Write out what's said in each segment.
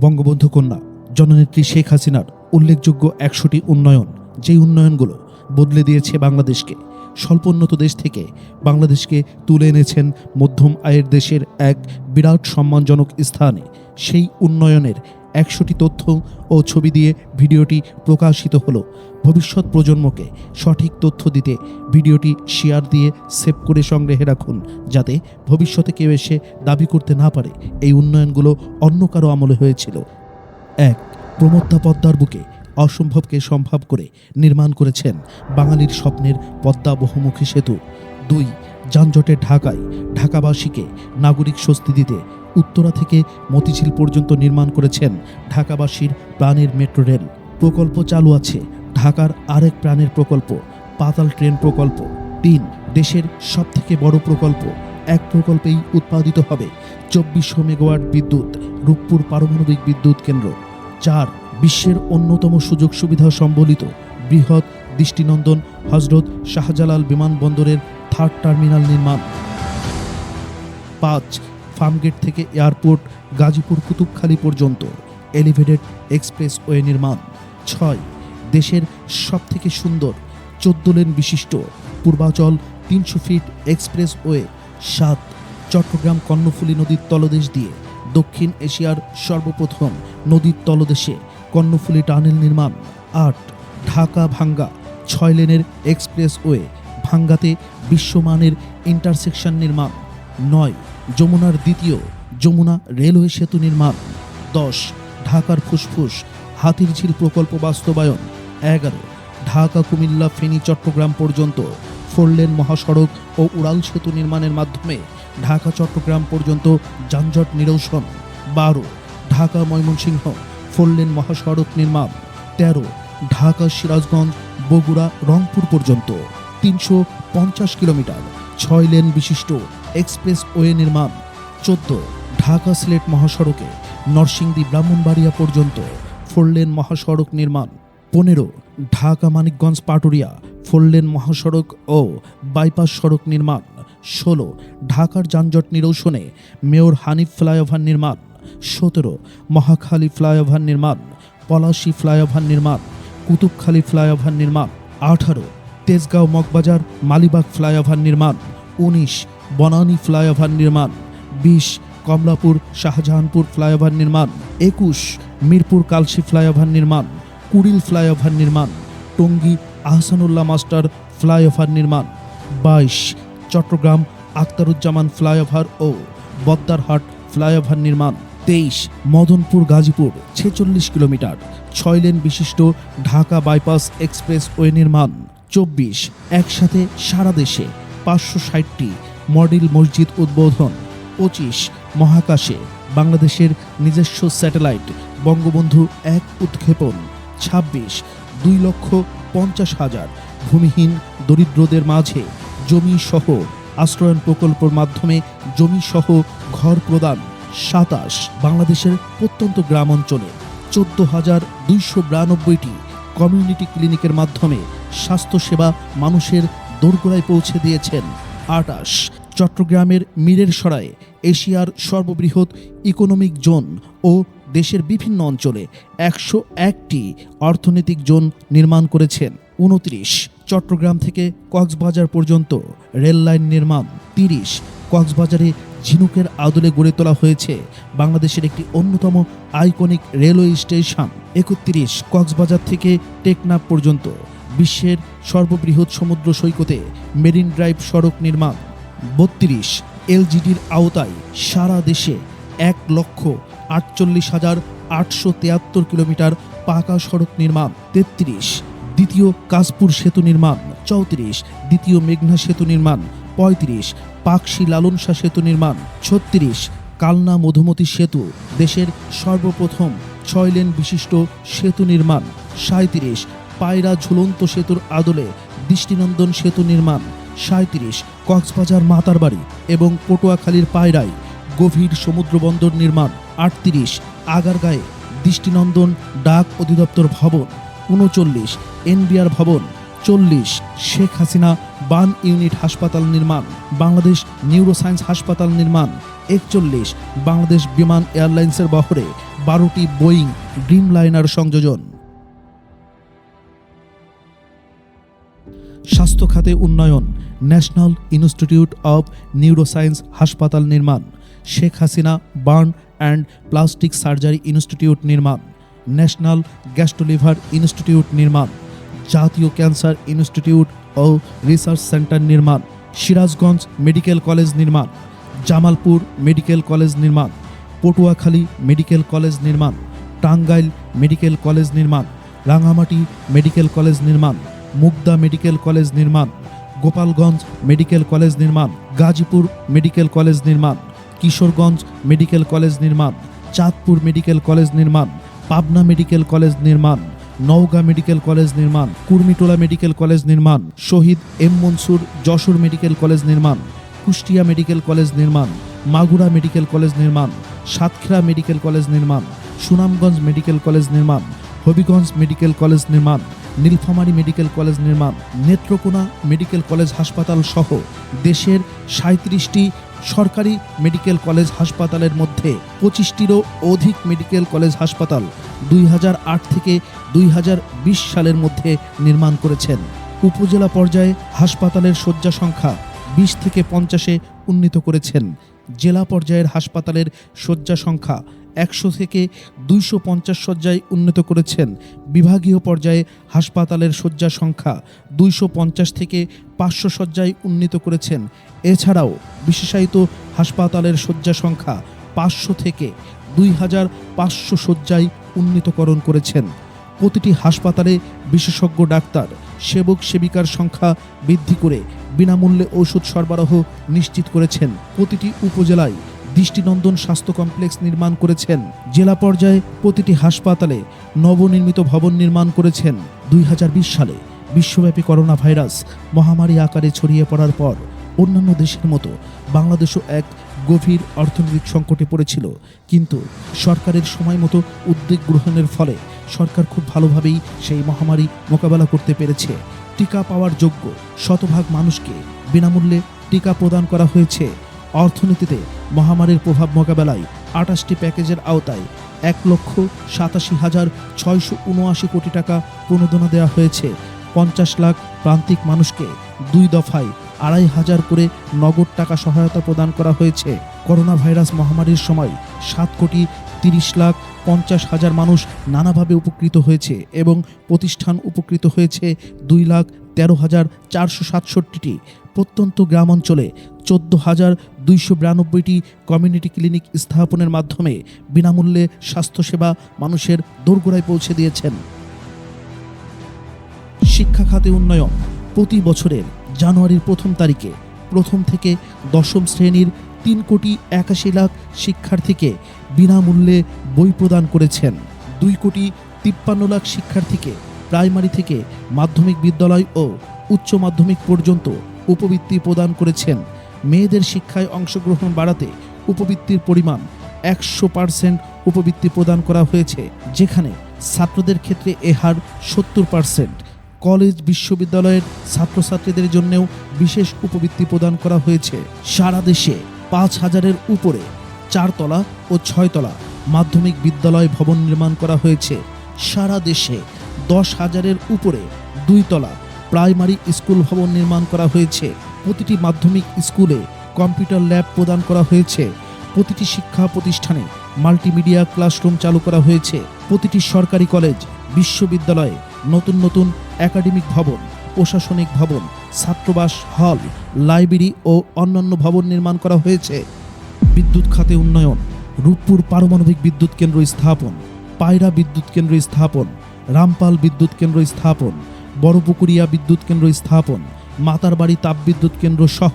বঙ্গবন্ধু কন্যা, জননেত্রী শেখ হাসিনার উল্লেখযোগ্য একশোটি উন্নয়ন, যেই উন্নয়নগুলো বদলে দিয়েছে বাংলাদেশকে, স্বল্পোন্নত দেশ থেকে বাংলাদেশকে তুলে এনেছেন মধ্যম আয়ের দেশের এক বিরাট সম্মানজনক স্থানে, সেই উন্নয়নের একশোটি তথ্য ও ছবি দিয়ে ভিডিওটি প্রকাশিত হলো। ভবিষ্যৎ প্রজন্মকে সঠিক তথ্য দিতে ভিডিওটি শেয়ার দিয়ে সেভ করে সংগ্রহে রাখুন, যাতে ভবিষ্যতে কেউ এসে দাবি করতে না পারে এই উন্নয়নগুলো অন্য কারও আমলে হয়েছিল। এক, প্রমত্তা পদ্মার বুকে অসম্ভবকে সম্ভব করে নির্মাণ করেছেন বাঙালির স্বপ্নের পদ্মা বহুমুখী সেতু। দুই যানজটের ঢাকায়, ঢাকাবাসীকে নাগরিক স্বস্তি দিতে উত্তরা থেকে মতিঝিল পর্যন্ত নির্মাণ করেছেন ঢাকাবাসীর প্রাণের মেট্রো রেল। প্রকল্প চালু আছে ঢাকার আরেক প্রাণের প্রকল্প, পাতাল ট্রেন প্রকল্প। তিন, দেশের সবথেকে বড় প্রকল্প, এক প্রকল্পেই উৎপাদিত হবে চব্বিশশো মেগাওয়াট বিদ্যুৎ, রূপপুর পারমাণবিক বিদ্যুৎ কেন্দ্র। চার, বিশ্বের অন্যতম সুযোগ সুবিধা সম্বলিত বৃহৎ দৃষ্টিনন্দন হজরত শাহজালাল বিমানবন্দরের থার্ড টার্মিনাল নির্মাণ। পাঁচ, ফার্মগেট থেকে এয়ারপোর্ট গাজীপুর কুতুবখালী পর্যন্ত, এলিভেটেড এক্সপ্রেস ওয়ে নির্মাণ। ছয়, দেশের সবথেকে সুন্দর চোদ্দ লেন বিশিষ্ট পূর্বাচল তিনশো ফিট এক্সপ্রেস ওয়ে সাত, চট্টগ্রাম কর্ণফুলী নদীর তলদেশ দিয়ে দক্ষিণ এশিয়ার সর্বপ্রথম নদীর তলদেশে কর্ণফুলী টানেল নির্মাণ। আট, ঢাকা ভাঙ্গা ছয় লেনের এক্সপ্রেস ওয়ে ভাঙ্গাতে বিশ্বমানের ইন্টারসেকশন নির্মাণ। নয়, যমুনার দ্বিতীয় যমুনা রেলওয়ে সেতু নির্মাণ। দশ, ঢাকার ফুসফুস হাতির ঝিল প্রকল্প বাস্তবায়ন। এগারো, ঢাকা, কুমিল্লা, ফেনী, চট্টগ্রাম পর্যন্ত ফোরলেন মহাসড়ক ও উড়াল সেতু নির্মাণের মাধ্যমে ঢাকা, চট্টগ্রাম পর্যন্ত যানজট নিরসন। বারো, ঢাকা, ময়মনসিংহ ফোরলেন মহাসড়ক নির্মাণ। তেরো, ঢাকা, সিরাজগঞ্জ, বগুড়া, রংপুর পর্যন্ত তিনশো পঞ্চাশ কিলোমিটার, ছয় লেন বিশিষ্ট এক্সপ্রেস ওয়ে নির্মাণ, চোদ্দ ঢাকা সিলেট মহাসড়কে, নরসিংদী ব্রাহ্মণবাড়িয়া পর্যন্ত ফোরলেন মহাসড়ক নির্মাণ, পনেরো ঢাকা মানিকগঞ্জ পাটুরিয়া ফোরলেন মহাসড়ক ও বাইপাস সড়ক নির্মাণ, ষোলো ঢাকার যানজট নিরসনে মেয়র হানিফ ফ্লাইওভার নির্মাণ, সতেরো মহাখালী ফ্লাইওভার নির্মাণ, পলাশী ফ্লাইওভার নির্মাণ, কুতুবখালী ফ্লাইওভার নির্মাণ, আঠারো তেজগাঁও মগবাজার মালিবাগ ফ্লাইওভার নির্মাণ, উনিশ বনানী ফ্লাইওভার নির্মাণ, বিশ কমলাপুর শাহজাহানপুর ফ্লাইওভার নির্মাণ, একুশ মিরপুর কালশি ফ্লাইওভার নির্মাণ, কুড়িল ফ্লাইওভার নির্মাণ, টঙ্গী আহসানুল্লাহ মাস্টার ফ্লাইওভার নির্মাণ, বাইশ চট্টগ্রাম আখতারুজ্জামান ফ্লাইওভার ও বদ্দারহাট ফ্লাইওভার নির্মাণ, তেইশ মদনপুর গাজীপুর, ছেচল্লিশ কিলোমিটার, ছয় লেন বিশিষ্ট ঢাকা বাইপাস এক্সপ্রেস ওয়ে নির্মাণ চব্বিশ একসাথে সারা দেশে পাঁচশো ষাটটি মডেল মসজিদ উদ্বোধন, পঁচিশ মহাকাশে বাংলাদেশের নিজস্ব স্যাটেলাইট বঙ্গবন্ধু এক উৎক্ষেপণ, ছাব্বিশ দুই লক্ষ পঞ্চাশ হাজার ভূমিহীন দরিদ্রদের মাঝে জমি সহ আশ্রয়ন প্রকল্পের মাধ্যমে জমি সহ ঘর প্রদান, সাতাশ বাংলাদেশের প্রত্যন্ত গ্রাম অঞ্চলে চোদ্দ হাজার দুইশো বিরানব্বইটি কমিউনিটি ক্লিনিকের মাধ্যমে স্বাস্থ্যসেবা মানুষের দোরগোড়ায় পৌঁছে দিয়েছেন। আটাশ, চট্টগ্রামের মীরের সরায়ে, এশিয়ার সর্ববৃহৎ ইকোনমিক জোন ও দেশের বিভিন্ন অঞ্চলে একশো একটি অর্থনৈতিক জোন নির্মাণ করেছেন। উনত্রিশ, চট্টগ্রাম থেকে কক্সবাজার পর্যন্ত রেল লাইন নির্মাণ। তিরিশ, কক্সবাজারে ঝিনুকের আদলে গড়ে তোলা হয়েছে বাংলাদেশের একটি অন্যতম আইকনিক রেলওয়ে স্টেশন। একত্রিশ, কক্সবাজার থেকে টেকনাফ পর্যন্ত বিশ্বের সর্ববৃহৎ সমুদ্র সৈকতে মেরিন ড্রাইভ সড়ক নির্মাণ। বত্রিশ এলজিডির আওতায় সারা দেশে এক লক্ষ আটচল্লিশ হাজার আটশো তিয়াত্তর কিলোমিটার পাকা সড়ক নির্মাণ। তেত্রিশ দ্বিতীয় কাশপুর সেতু নির্মাণ। চৌত্রিশ দ্বিতীয় মেঘনা সেতু নির্মাণ। পঁয়ত্রিশ পাকশি লালন শাহ সেতু নির্মাণ। ছত্রিশ কালনা মধুমতি সেতু। দেশের সর্বপ্রথম ছয় লেন বিশিষ্ট সেতু নির্মাণ। সাঁত্রিশ পায়রা ঝুলন্ত সেতুর আদলে দৃষ্টিনন্দন সেতু নির্মাণ সাঁত্রিশ কক্সবাজার মাতারবাড়ি এবং পটুয়াখালীর পায়রায় গভীর সমুদ্র বন্দর নির্মাণ, আটত্রিশ আগারগাঁয়ে দৃষ্টিনন্দন ডাক অধিদপ্তর ভবন, উনচল্লিশ এনবিআর ভবন, চল্লিশ শেখ হাসিনা বান ইউনিট হাসপাতাল নির্মাণ, বাংলাদেশ নিউরোসায়েন্স হাসপাতাল নির্মাণ, একচল্লিশ বাংলাদেশ বিমান এয়ারলাইন্সের বহরে বারোটি বোয়িং ড্রিম লাইনার সংযোজন। স্বাস্থ্য খাতে উন্নয়ন, ন্যাশনাল ইনস্টিটিউট অব নিউরোসায়েন্স হাসপাতাল নির্মাণ, Sheikh Hasina burn and plastic surgery institute নির্মাণ, ন্যাশনাল গ্যাস্ট্রোলিভার ইনস্টিটিউট নির্মাণ, জাতীয় ক্যান্সার ইনস্টিটিউট ও রিসার্চ সেন্টার নির্মাণ, সিরাজগঞ্জ মেডিকেল কলেজ নির্মাণ, জামালপুর মেডিকেল কলেজ নির্মাণ, পটুয়াখালী মেডিকেল কলেজ নির্মাণ, টাঙ্গাইল মেডিকেল কলেজ নির্মাণ, রাঙামাটি মেডিকেল কলেজ নির্মাণ মুগদা মেডিকেল কলেজ নির্মাণ গোপালগঞ্জ মেডিকেল কলেজ নির্মাণ গাজীপুর মেডিকেল কলেজ নির্মাণ কিশোরগঞ্জ মেডিকেল কলেজ নির্মাণ চাঁদপুর মেডিকেল কলেজ নির্মাণ পাবনা মেডিকেল কলেজ নির্মাণ নওগাঁ মেডিকেল কলেজ নির্মাণ কুর্মিটোলা মেডিকেল কলেজ নির্মাণ Shaheed M Mansur Jessore medical college নির্মাণ কুষ্টিয়া মেডিকেল কলেজ নির্মাণ মাগুরা মেডিকেল কলেজ নির্মাণ সাতক্ষীরা মেডিকেল কলেজ নির্মাণ সুনামগঞ্জ মেডিকেল কলেজ নির্মাণ হবিগঞ্জ মেডিকেল কলেজ নির্মাণ নীলফামারী মেডিকেল কলেজ নির্মাণ, নেত্রকোনা মেডিকেল কলেজ হাসপাতাল সহ দেশের সাঁত্রিশটি সরকারি মেডিকেল কলেজ হাসপাতালের মধ্যে পঁচিশটিরও অধিক মেডিকেল কলেজ হাসপাতাল দুই হাজার আট থেকে দুই হাজার বিশ সালের মধ্যে নির্মাণ করেছেন। উপজেলা পর্যায়ে হাসপাতালের শয্যা সংখ্যা বিশ থেকে পঞ্চাশে উন্নীত করেছেন। জেলা পর্যায়ের হাসপাতালের শয্যা সংখ্যা একশো থেকে দুইশো পঞ্চাশ শয্যায় উন্নীত করেছেন। বিভাগীয় পর্যায়ে হাসপাতালের শয্যা সংখ্যা দুইশো পঞ্চাশ থেকে পাঁচশো শয্যায় উন্নীত করেছেন। এছাড়াও বিশেষায়িত হাসপাতালের শয্যা সংখ্যা পাঁচশো থেকে দুই হাজার পাঁচশো শয্যায় উন্নীতকরণ করেছেন। প্রতিটি হাসপাতালে বিশেষজ্ঞ ডাক্তার, সেবক সেবিকার সংখ্যা বৃদ্ধি করে বিনামূল্যে ঔষধ সরবরাহ নিশ্চিত করেছেন। প্রতিটি উপজেলায় দৃষ্টিনন্দন স্বাস্থ্য কমপ্লেক্স নির্মাণ করেছেন। জেলা পর্যায়ে প্রতিটি হাসপাতালে নবনির্মিত ভবন নির্মাণ করেছেন। দুই হাজার বিশ সালে বিশ্বব্যাপী করোনা ভাইরাস মহামারী আকারে ছড়িয়ে পড়ার পর অন্যান্য দেশের মতো বাংলাদেশও এক গভীর অর্থনৈতিক সংকটে পড়েছিল। কিন্তু সরকারের সময় মতো উদ্যোগ গ্রহণের ফলে সরকার খুব ভালোভাবেই সেই মহামারী মোকাবেলা করতে পেরেছে। টিকা পাওয়ার যোগ্য শতভাগ মানুষকে বিনামূল্যে টিকা প্রদান করা হয়েছে। অর্থনীতিতে মহামারীর প্রভাব মোকাবেলায় আটাশটি প্যাকেজের আওতায় এক লক্ষ সাতাশি হাজার ছয়শো উনআশি কোটি টাকা প্রণোদনা দেওয়া হয়েছে। পঞ্চাশ লাখ প্রান্তিক মানুষকে দুই দফায় আড়াই হাজার করে নগদ টাকা সহায়তা প্রদান করা হয়েছে। করোনা ভাইরাস মহামারীর সময় সাত কোটি তিরিশ লাখ পঞ্চাশ হাজার মানুষ নানাভাবে উপকৃত হয়েছে এবং প্রতিষ্ঠান উপকৃত হয়েছে দুই লাখ তেরো হাজার চারশো সাতষট্টিটি। প্রত্যন্ত গ্রাম অঞ্চলে চোদ্দ হাজার দুইশো বিরানব্বইটি কমিউনিটি ক্লিনিক স্থাপনের মাধ্যমে বিনামূল্যে স্বাস্থ্যসেবা মানুষের দোরগোড়ায় পৌঁছে দিয়েছেন। শিক্ষা খাতে উন্নয়ন প্রতি বছরের জানুয়ারির প্রথম তারিখে প্রথম থেকে দশম শ্রেণির তিন কোটি একাশি লাখ শিক্ষার্থীকে বিনামূল্যে বই প্রদান করেছেন। দুই কোটি তিপ্পান্ন লাখ শিক্ষার্থীকে প্রাইমারি থেকে মাধ্যমিক বিদ্যালয় ও উচ্চ মাধ্যমিক পর্যন্ত উপবৃত্তি প্রদান করেছেন। মেয়েদের শিক্ষায় অংশগ্রহণ বাড়াতে উপবৃত্তির পরিমাণ একশো পার্সেন্ট উপবৃত্তি প্রদান করা হয়েছে, যেখানে ছাত্রদের ক্ষেত্রে এ হার সত্তর পার্সেন্ট। কলেজ, বিশ্ববিদ্যালয়ের ছাত্রছাত্রীদের জন্যও বিশেষ উপবৃত্তি প্রদান করা হয়েছে। সারা দেশে পাঁচ হাজারের উপরে চারতলা ও ছয়তলা মাধ্যমিক বিদ্যালয় ভবন নির্মাণ করা হয়েছে। সারা দেশে দশ হাজারের উপরে দুইতলা প্রাইমারি স্কুল ভবন নির্মাণ করা হয়েছে। প্রতিটি মাধ্যমিক স্কুলে কম্পিউটার ল্যাব প্রদান করা হয়েছে। প্রতিটি শিক্ষা প্রতিষ্ঠানে মাল্টিমিডিয়া ক্লাসরুম চালু করা হয়েছে। প্রতিটি সরকারি কলেজ, বিশ্ববিদ্যালয়ে নতুন নতুন একাডেমিক ভবন প্রশাসনিক ভবন, ছাত্রবাস হল, লাইব্রেরি ও অন্যান্য ভবন নির্মাণ করা হয়েছে। বিদ্যুৎ খাতে উন্নয়ন, রূপপুর পারমাণবিক বিদ্যুৎ কেন্দ্র স্থাপন, পায়রা বিদ্যুৎ কেন্দ্র স্থাপন, রামপাল বিদ্যুৎ কেন্দ্র স্থাপন, বড়পুকুরিয়া বিদ্যুৎ কেন্দ্র স্থাপন, মাতারবাড়ি তাপবিদ্যুৎ কেন্দ্র সহ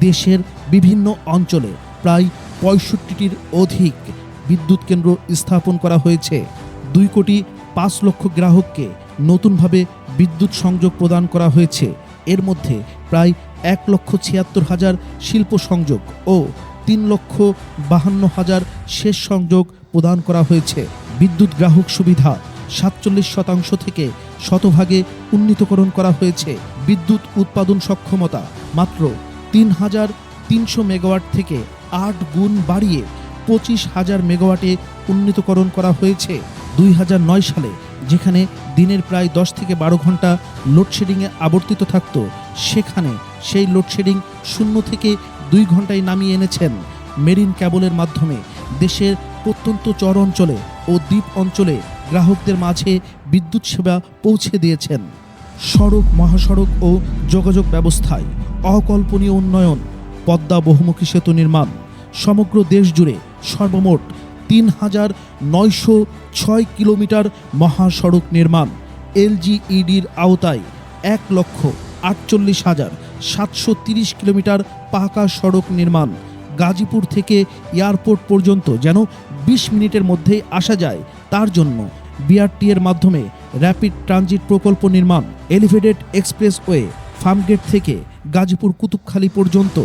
দেশের বিভিন্ন অঞ্চলে প্রায় পঁয়ষট্টিটির অধিক বিদ্যুৎ কেন্দ্র স্থাপন করা হয়েছে। দুই কোটি পাঁচ লক্ষ গ্রাহককে নতুনভাবে বিদ্যুৎ সংযোগ প্রদান করা হয়েছে। এর মধ্যে প্রায় এক লক্ষ ছিয়াত্তর হাজার শিল্প সংযোগ ও তিন লক্ষ বাহান্ন হাজার শেষ সংযোগ প্রদান করা হয়েছে। বিদ্যুৎ গ্রাহক সুবিধা সাতচল্লিশ শতাংশ থেকে শতভাগে উন্নীতকরণ করা হয়েছে। বিদ্যুৎ উৎপাদন সক্ষমতা মাত্র তিন হাজার তিনশো মেগাওয়াট থেকে আট গুণ বাড়িয়ে পঁচিশ হাজার মেগাওয়াটে উন্নীতকরণ করা হয়েছে। দুই হাজার নয় সালে যেখানে দিনের প্রায় দশ থেকে বারো ঘণ্টা লোডশেডিংয়ে আবর্তিত থাকত, সেখানে সেই লোডশেডিং শূন্য থেকে দুই ঘন্টায় নামিয়ে এনেছেন মেরিন ক্যাবলের মাধ্যমে দেশের প্রত্যন্ত চর অঞ্চলে ও দ্বীপ অঞ্চলে গ্রাহকদের মাঝে বিদ্যুৎ সেবা পৌঁছে দিয়েছেন। সড়ক, মহাসড়ক ও যোগাযোগ ব্যবস্থায় অকল্পনীয় উন্নয়ন, পদ্মা বহুমুখী সেতু নির্মাণ, সমগ্র দেশ জুড়ে সর্বমোট তিন হাজার নয়শো ছয় কিলোমিটার মহাসড়ক নির্মাণ। এলজিইডির আওতায় এক লক্ষ আটচল্লিশ হাজার সাতশো তিরিশ কিলোমিটার পাকা সড়ক নির্মাণ। গাজীপুর থেকে এয়ারপোর্ট পর্যন্ত যেন বিশ মিনিটের মধ্যেই আসা যায়, তার জন্য বিআরটি এর মাধ্যমে র্যাপিড ট্রানজিট প্রকল্প নির্মাণ, এলিভেটেড এক্সপ্রেসওয়ে, ফার্মগেট থেকে গাজীপুর কুতুবখালী পর্যন্ত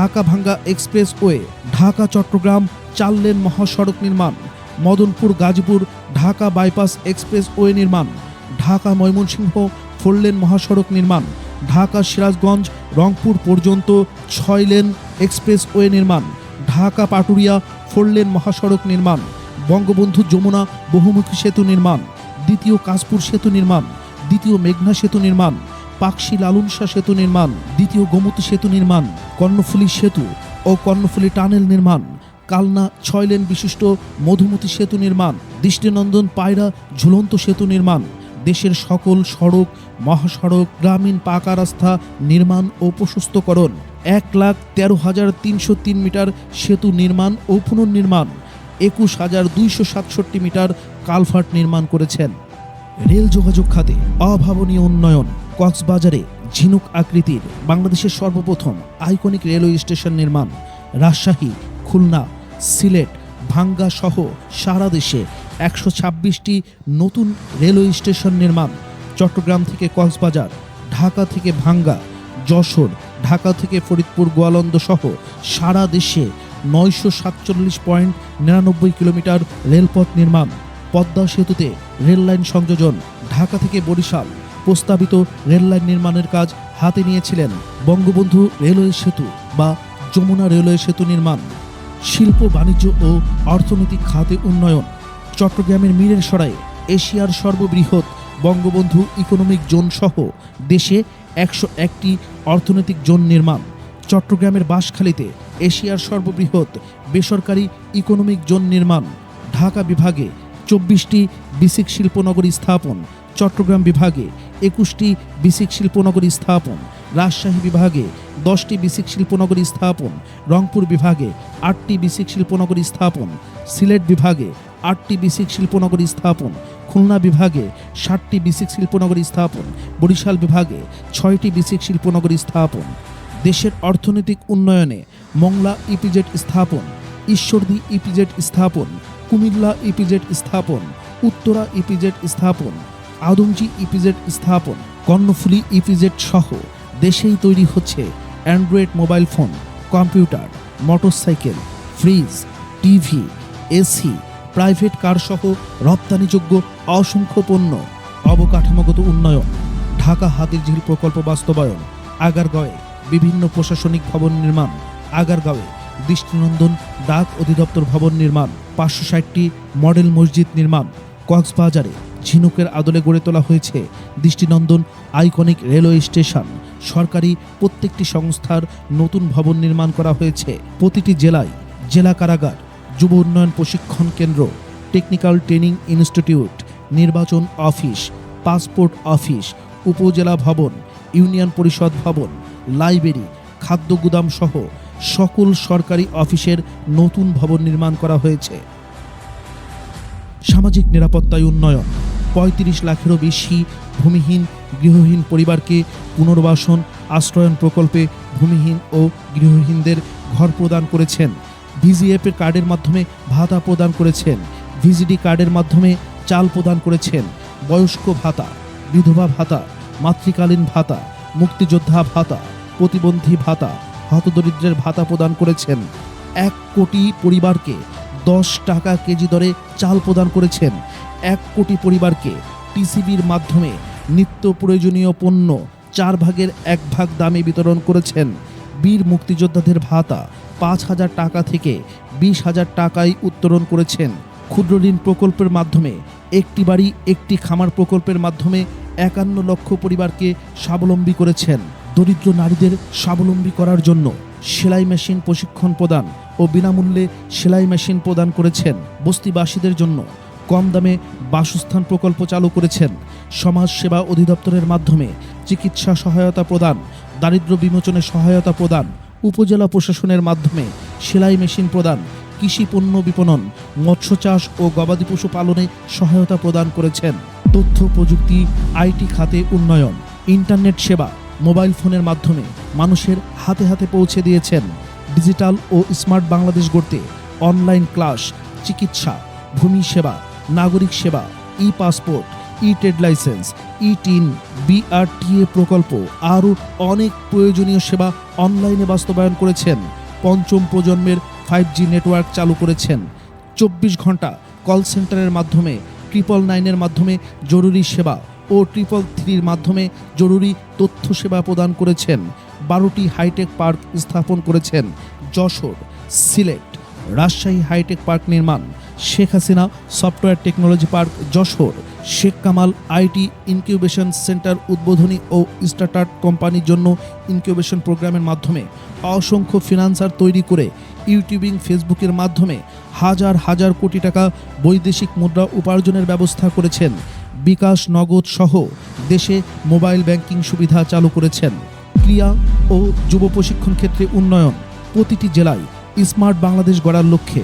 ঢাকা ভাঙ্গা এক্সপ্রেসওয়ে, ঢাকা, চট্টগ্রাম চার লেন মহাসড়ক নির্মাণ, মদনপুর, গাজীপুর, ঢাকা বাইপাস এক্সপ্রেসওয়ে নির্মাণ, ঢাকা ময়মনসিংহ ফোর লেন মহাসড়ক নির্মাণ, ঢাকা সিরাজগঞ্জ, রংপুর পর্যন্ত ছয় লেন এক্সপ্রেসওয়ে নির্মাণ, ঢাকা পাটুরিয়া ফোর লেন মহাসড়ক নির্মাণ, বঙ্গবন্ধু যমুনা বহুমুখী সেতু নির্মাণ, দ্বিতীয় কাশপুর সেতু নির্মাণ, দ্বিতীয় মেঘনা সেতু নির্মাণ, পাকশি লালুনসা সেতু নির্মাণ, দ্বিতীয় গোমতী সেতু নির্মাণ। কর্ণফুলী সেতু ও কর্ণফুলী টানেল নির্মাণ, কালনা ছয় লেন বিশিষ্ট মধুমতি সেতু নির্মাণ, দৃষ্টিনন্দন পায়রা ঝুলন্ত সেতু নির্মাণ, দেশের সকল সড়ক, মহাসড়ক, গ্রামীণ পাকা রাস্তা নির্মাণ ও প্রশস্তকরণ, এক লাখ তেরো হাজার তিনশো তিন মিটার সেতু নির্মাণ ও পুনর্নির্মাণ, একুশ হাজার দুইশো সাতষট্টি মিটার কালভার্ট নির্মাণ করেছেন। রেল যোগাযোগ খাতে অভাবনীয় উন্নয়ন। কক্সবাজারে ঝিনুক আকৃতির বাংলাদেশের সর্বপ্রথম আইকনিক রেলওয়ে স্টেশন নির্মাণ, রাজশাহী, খুলনা, সিলেট, ভাঙ্গা সহ সারা দেশে একশো ছাব্বিশটি নতুন রেলওয়ে স্টেশন নির্মাণ, চট্টগ্রাম থেকে কক্সবাজার, ঢাকা থেকে ভাঙ্গা, যশোর, ঢাকা থেকে ফরিদপুর, গোয়ালন্দ সহ সারা দেশে নয়শো সাতচল্লিশ পয়েন্ট নিরানব্বই কিলোমিটার রেলপথ নির্মাণ, পদ্মা সেতুতে রেললাইন সংযোজন, ঢাকা থেকে বরিশাল। প্রস্তাবিত রেললাইন নির্মাণের কাজ হাতে নিয়েছিলেন বঙ্গবন্ধু রেলওয়ে সেতু বা যমুনা রেলওয়ে সেতু নির্মাণ, শিল্প, বাণিজ্য ও অর্থনৈতিক খাতে উন্নয়ন, চট্টগ্রামের মীরের সরায়ে এশিয়ার সর্ববৃহৎ বঙ্গবন্ধু ইকোনমিক জোন সহ দেশে একশো একটি অর্থনৈতিক জোন নির্মাণ, চট্টগ্রামের বাঁশখালীতে এশিয়ার সর্ববৃহৎ বেসরকারি ইকোনমিক জোন নির্মাণ, ঢাকা বিভাগে চব্বিশটি বিসিক শিল্পনগরী স্থাপন, চট্টগ্রাম বিভাগে একুশটি বিসিক শিল্পনগরী স্থাপন, রাজশাহী বিভাগে দশটি বিসিক শিল্পনগরী স্থাপন, রংপুর বিভাগে আটটি বিসিক শিল্পনগরী স্থাপন, সিলেট বিভাগে আটটি বিসিক শিল্পনগরী স্থাপন, খুলনা বিভাগে ষাটটি বিসিক শিল্পনগরী স্থাপন, বরিশাল বিভাগে ছয়টি বিসিক শিল্পনগরী স্থাপন। দেশের অর্থনৈতিক উন্নয়নে মংলা ইপিজেড স্থাপন, ঈশ্বরদী ইপিজেড স্থাপন, কুমিল্লা ইপিজেড স্থাপন, উত্তরা ইপিজেড স্থাপন আদমজি ইপিজেড স্থাপন, কর্ণফুলী ইপিজেড সহ দেশেই তৈরি হচ্ছে Android mobile phone, computer, motorcycle, fridge, TV, AC, private car সহ রপ্তানিযোগ্য অসংখ্য পণ্য, অবকাঠামোগত উন্নয়ন, ঢাকা হাতির ঝিল প্রকল্প বাস্তবায়ন, আগারগাঁওয়ে বিভিন্ন প্রশাসনিক ভবন নির্মাণ, আগারগাঁওয়ে দৃষ্টিনন্দন ডাক অধিদপ্তর ভবন নির্মাণ, পাঁচশো ষাটটি মডেল মসজিদ নির্মাণ, কক্সবাজারে ঝিনুকের আদলে গড়ে তোলা হয়েছে দৃষ্টিনন্দন আইকনিক রেলওয়ে স্টেশন। সরকারি প্রত্যেকটি সংস্থার নতুন ভবন নির্মাণ করা হয়েছে। প্রতিটি জেলায় জেলা কারাগার, যুব উন্নয়ন প্রশিক্ষণ কেন্দ্র, টেকনিক্যাল ট্রেনিং ইনস্টিটিউট, নির্বাচন অফিস, পাসপোর্ট অফিস, উপজেলা ভবন, ইউনিয়ন পরিষদ ভবন, লাইব্রেরি, খাদ্য গুদাম সহ সকল সরকারি অফিসের নতুন ভবন নির্মাণ করা হয়েছে। সামাজিক নিরাপত্তায় উন্নয়ন। পঁয়ত্রিশ লাখেরও বেশি ভূমিহীন গৃহহীন পরিবারকে পুনর্বাসন আশ্রয়ন প্রকল্পে ভূমিহীন ও গৃহহীনদের ঘর প্রদান করেছেন। ভিজিএফের কার্ডের মাধ্যমে ভাতা প্রদান করেছেন। ভিজিডি কার্ডের মাধ্যমে চাল প্রদান করেছেন। বয়স্ক ভাতা, বিধবা ভাতা, মাতৃকালীন ভাতা, মুক্তিযোদ্ধা ভাতা, প্রতিবন্ধী ভাতা, হতদরিদ্রের ভাতা প্রদান করেছেন। এক কোটি পরিবারকে দশ টাকা কেজি দরে চাল প্রদান করেছেন। এক কোটি পরিবারকে টিসিবির মাধ্যমে নিত্য প্রয়োজনীয় পণ্য চার ভাগের এক ভাগ দামে বিতরণ করেছেন। বীর মুক্তিযোদ্ধাদের ভাতা পাঁচ হাজার টাকা থেকে বিশ হাজার টাকায় উত্তোলন করেছেন। ক্ষুদ্র ঋণ প্রকল্পের মাধ্যমে, একটি বাড়ি, একটি খামার প্রকল্পের মাধ্যমে একান্ন লক্ষ পরিবারকে স্বাবলম্বী করেছেন। দরিদ্র নারীদের স্বাবলম্বী করার জন্য সেলাই মেশিন প্রশিক্ষণ প্রদান ও বিনামূল্যে সেলাই মেশিন প্রদান করেছেন। বস্তিবাসীদের জন্য কম দামে বাসস্থান প্রকল্প চালু করেছেন। সমাজ সেবা অধিদপ্তরের মাধ্যমে চিকিৎসা সহায়তা প্রদান দারিদ্র বিমোচনে সহায়তা প্রদান, উপজেলা প্রশাসনের মাধ্যমে সেলাই মেশিন প্রদান, কৃষি পণ্য বিপণন, মৎস্য চাষ ও গবাদি পশু পালনে সহায়তা প্রদান করেছেন। তথ্য প্রযুক্তি, আইটি খাতে উন্নয়ন, ইন্টারনেট সেবা, মোবাইল ফোনের মাধ্যমে মানুষের হাতে হাতে পৌঁছে দিয়েছেন। ডিজিটাল ও স্মার্ট বাংলাদেশ গড়তে অনলাইন ক্লাস, চিকিৎসা, ভূমি সেবা নাগরিক সেবা E passport E trade licence E TIN BRTA প্রকল্প আরও অনেক প্রয়োজনীয় সেবা অনলাইনে বাস্তবায়ন করেছেন। পঞ্চম প্রজন্মের ফাইভ জি নেটওয়ার্ক চালু করেছেন। চব্বিশ ঘণ্টা কল সেন্টারের মাধ্যমে, ট্রিপল নাইনের মাধ্যমে জরুরি সেবা ও ট্রিপল থ্রির মাধ্যমে জরুরি তথ্য সেবা প্রদান করেছেন। বারোটি হাইটেক পার্ক স্থাপন করেছেন। যশোর, সিলেট, রাজশাহী হাইটেক পার্ক নির্মাণ Sheikh Hasina software technology park Jessore. Sheikh Kamal IT incubation centre উদ্বোধনী ও স্টার্টার কোম্পানির জন্য ইনকিউবেশন প্রোগ্রামের মাধ্যমে অসংখ্য ফিনান্সার তৈরি করে ইউটিউবিং, ফেসবুকের মাধ্যমে হাজার হাজার কোটি টাকা বৈদেশিক মুদ্রা উপার্জনের ব্যবস্থা করেছেন। বিকাশ, নগদ সহ দেশে মোবাইল ব্যাংকিং সুবিধা চালু করেছেন। ক্রিয়া ও যুব প্রশিক্ষণ ক্ষেত্রে উন্নয়ন প্রতিটি জেলায় স্মার্ট বাংলাদেশ গড়ার লক্ষ্যে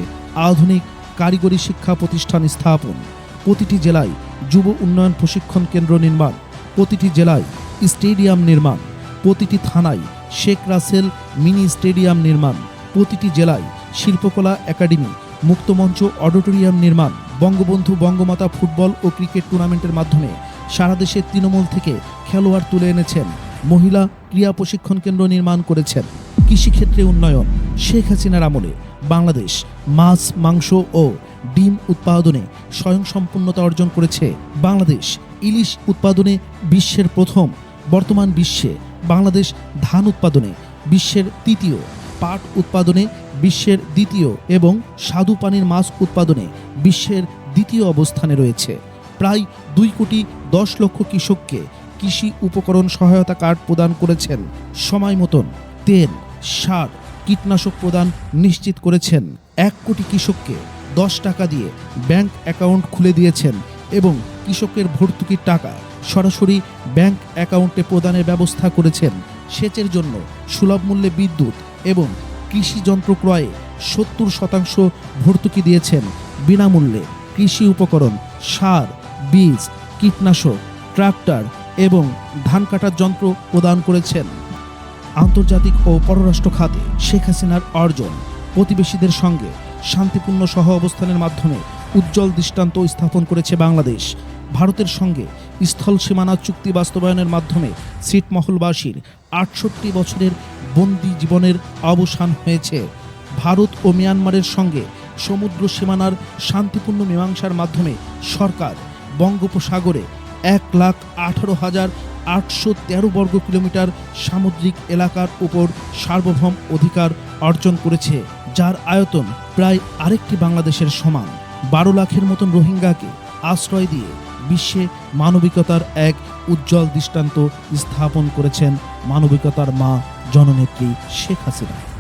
আধুনিক কারিগরি শিক্ষা প্রতিষ্ঠান স্থাপন। প্রতিটি জেলায় যুব উন্নয়ন প্রশিক্ষণ কেন্দ্র নির্মাণ। প্রতিটি জেলায় স্টেডিয়াম নির্মাণ। প্রতিটি থানায় শেখ রাসেল মিনি স্টেডিয়াম নির্মাণ। প্রতিটি জেলায় শিল্পকলা একাডেমি মুক্তমঞ্চ অডিটোরিয়াম নির্মাণ, বঙ্গবন্ধু বঙ্গমাতা ফুটবল ও ক্রিকেট টুর্নামেন্টের মাধ্যমে সারা দেশে তৃণমূল থেকে খেলোয়াড় তুলে এনেছেন। মহিলা ক্রীড়া প্রশিক্ষণ কেন্দ্র নির্মাণ করেছেন। কৃষিক্ষেত্রে উন্নয়ন, শেখ হাসিনার আমলে বাংলাদেশ মাছ, মাংস ও ডিম উৎপাদনে স্বয়ংসম্পূর্ণতা অর্জন করেছে বাংলাদেশ। ইলিশ উৎপাদনে বিশ্বের প্রথম, বর্তমান বিশ্বে বাংলাদেশ ধান উৎপাদনে বিশ্বের তৃতীয়, পাট উৎপাদনে বিশ্বের দ্বিতীয় এবং স্বাদু পানির মাছ উৎপাদনে বিশ্বের দ্বিতীয় অবস্থানে রয়েছে। প্রায় দুই কোটি দশ লক্ষ কৃষককে কৃষি উপকরণ সহায়তা কার্ড প্রদান করেছেন। সময় মতন তেল সার কীটনাশক প্রদান নিশ্চিত করেছেন। এক কোটি কৃষককে দশ টাকা দিয়ে ব্যাংক অ্যাকাউন্ট খুলে দিয়েছেন এবং কৃষকের ভর্তুকির টাকা সরাসরি ব্যাংক অ্যাকাউন্টে প্রদানের ব্যবস্থা করেছেন। সেচের জন্য সুলভ মূল্যে বিদ্যুৎ এবং কৃষি যন্ত্র ক্রয়ে সত্তর শতাংশ ভর্তুকি দিয়েছেন। বিনামূল্যে কৃষি উপকরণ, সার, বীজ, কীটনাশক, ট্রাক্টর এবং ধান কাটার যন্ত্র প্রদান করেছেন। আন্তর্জাতিক ও পররাষ্ট্র খাতে শেখ হাসিনার অর্জন প্রতিবেশীদের সঙ্গে শান্তিপূর্ণ সহ অবস্থানের মাধ্যমে উজ্জ্বল দৃষ্টান্ত স্থাপন করেছে বাংলাদেশ। ভারতের সঙ্গে স্থল সীমানা চুক্তি বাস্তবায়নের মাধ্যমে ছিটমহলবাসীর আটষট্টি বছরের বন্দি জীবনের অবসান হয়েছে। ভারত ও মিয়ানমারের সঙ্গে সমুদ্র সীমানার শান্তিপূর্ণ মীমাংসার মাধ্যমে সরকার বঙ্গোপসাগরে এক লাখ আঠারো হাজার আটশো তেরো বর্গ কিলোমিটার সামুদ্রিক এলাকার উপর সার্বভৌম অধিকার অর্জন করেছে, যার আয়তন প্রায় আরেকটি বাংলাদেশের সমান। বারো লাখের মতন রোহিঙ্গাকে আশ্রয় দিয়ে বিশ্বে মানবিকতার এক উজ্জ্বল দৃষ্টান্ত স্থাপন করেছেন মানবিকতার মা জননেত্রী শেখ হাসিনা।